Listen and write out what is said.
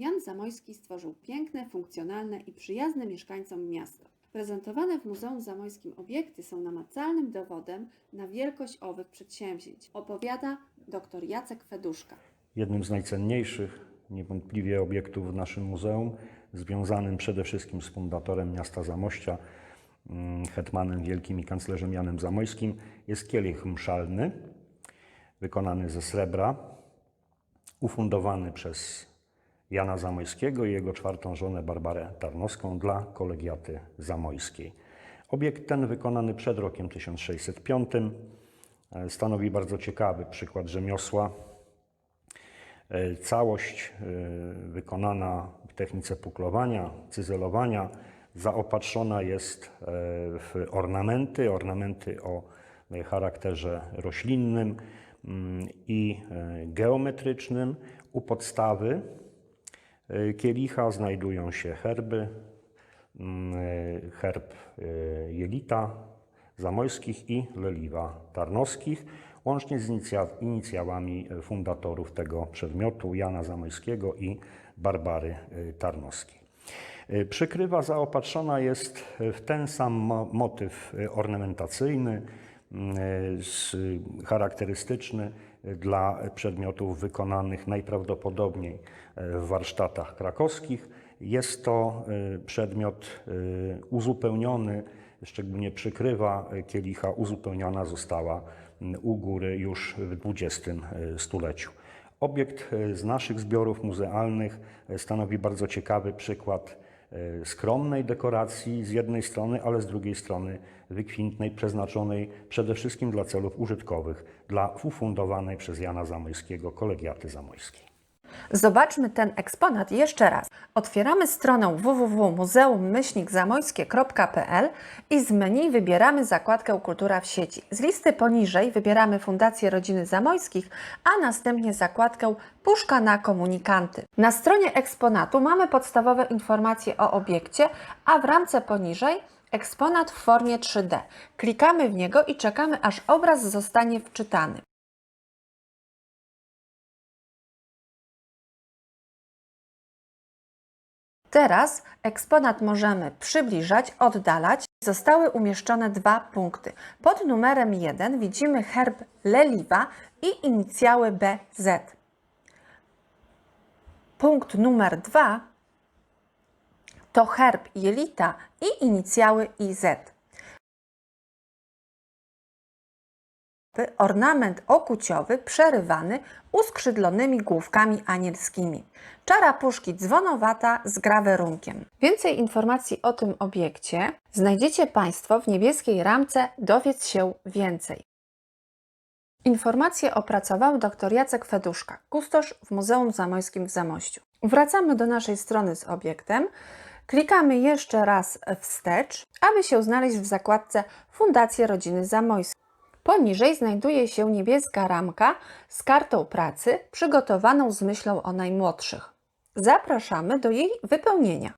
Jan Zamojski stworzył piękne, funkcjonalne i przyjazne mieszkańcom miasto. Prezentowane w Muzeum Zamojskim obiekty są namacalnym dowodem na wielkość owych przedsięwzięć, opowiada dr Jacek Feduszka. jednym z najcenniejszych niewątpliwie obiektów w naszym muzeum, związanym przede wszystkim z fundatorem miasta Zamościa, mm, hetmanem wielkim i kanclerzem Janem Zamojskim, jest kielich mszalny, wykonany ze srebra, ufundowany przez Jana Zamojskiego i jego czwartą żonę Barbarę Tarnowską dla kolegiaty zamojskiej. Obiekt ten wykonany przed rokiem 1605 e, stanowi bardzo ciekawy przykład rzemiosła, E, Całość e, wykonana w technice puklowania, cyzelowania, zaopatrzona jest w ornamenty, ornamenty o charakterze roślinnym mm, i geometrycznym. U podstawy kielicha znajdują się herby, mm, e, herb e, jelita zamojskich i leliwa tarnowskich, łącznie z inicja- inicjałami fundatorów tego przedmiotu Jana Zamojskiego i Barbary Tarnowskiej. Przykrywa zaopatrzona jest w ten sam mo- motyw ornamentacyjny, charakterystyczny dla przedmiotów wykonanych najprawdopodobniej e, w warsztatach krakowskich. Jest to e, przedmiot uzupełniony, szczególnie przykrywa kielicha uzupełniona została u góry już w XX stuleciu. Obiekt z naszych zbiorów muzealnych stanowi bardzo ciekawy przykład skromnej dekoracji z jednej strony, ale z drugiej strony wykwintnej, przeznaczonej przede wszystkim dla celów użytkowych, dla ufundowanej przez Jana Zamojskiego kolegiaty zamojskiej. Zobaczmy ten eksponat jeszcze raz. Otwieramy stronę www.muzeum-zamojskie.pl i z menu wybieramy zakładkę Kultura w sieci. Z listy poniżej wybieramy Fundację Rodziny Zamojskich, a następnie zakładkę Puszka na komunikanty. Na stronie eksponatu mamy podstawowe informacje o obiekcie, a w ramce poniżej eksponat w formie 3D. Klikamy w niego i czekamy aż obraz zostanie wczytany. Teraz eksponat możemy przybliżać, oddalać. Zostały umieszczone dwa punkty. Pod numerem 1 widzimy herb Leliwa i inicjały BZ. Punkt numer 2 to herb Jelita i inicjały IZ. Ornament okuciowy przerywany uskrzydlonymi główkami anielskimi. Czara puszki dzwonowata z grawerunkiem. Więcej informacji o tym obiekcie znajdziecie Państwo w niebieskiej ramce Dowiedz się więcej. Informacje opracował dr Jacek Feduszka, kustosz w Muzeum Zamojskim w Zamościu. Wracamy do naszej strony z obiektem. Klikamy jeszcze raz wstecz, aby się znaleźć w zakładce Fundacje Rodziny Zamojskiej. Poniżej znajduje się niebieska ramka z kartą pracy przygotowaną z myślą o najmłodszych. Zapraszamy do jej wypełnienia.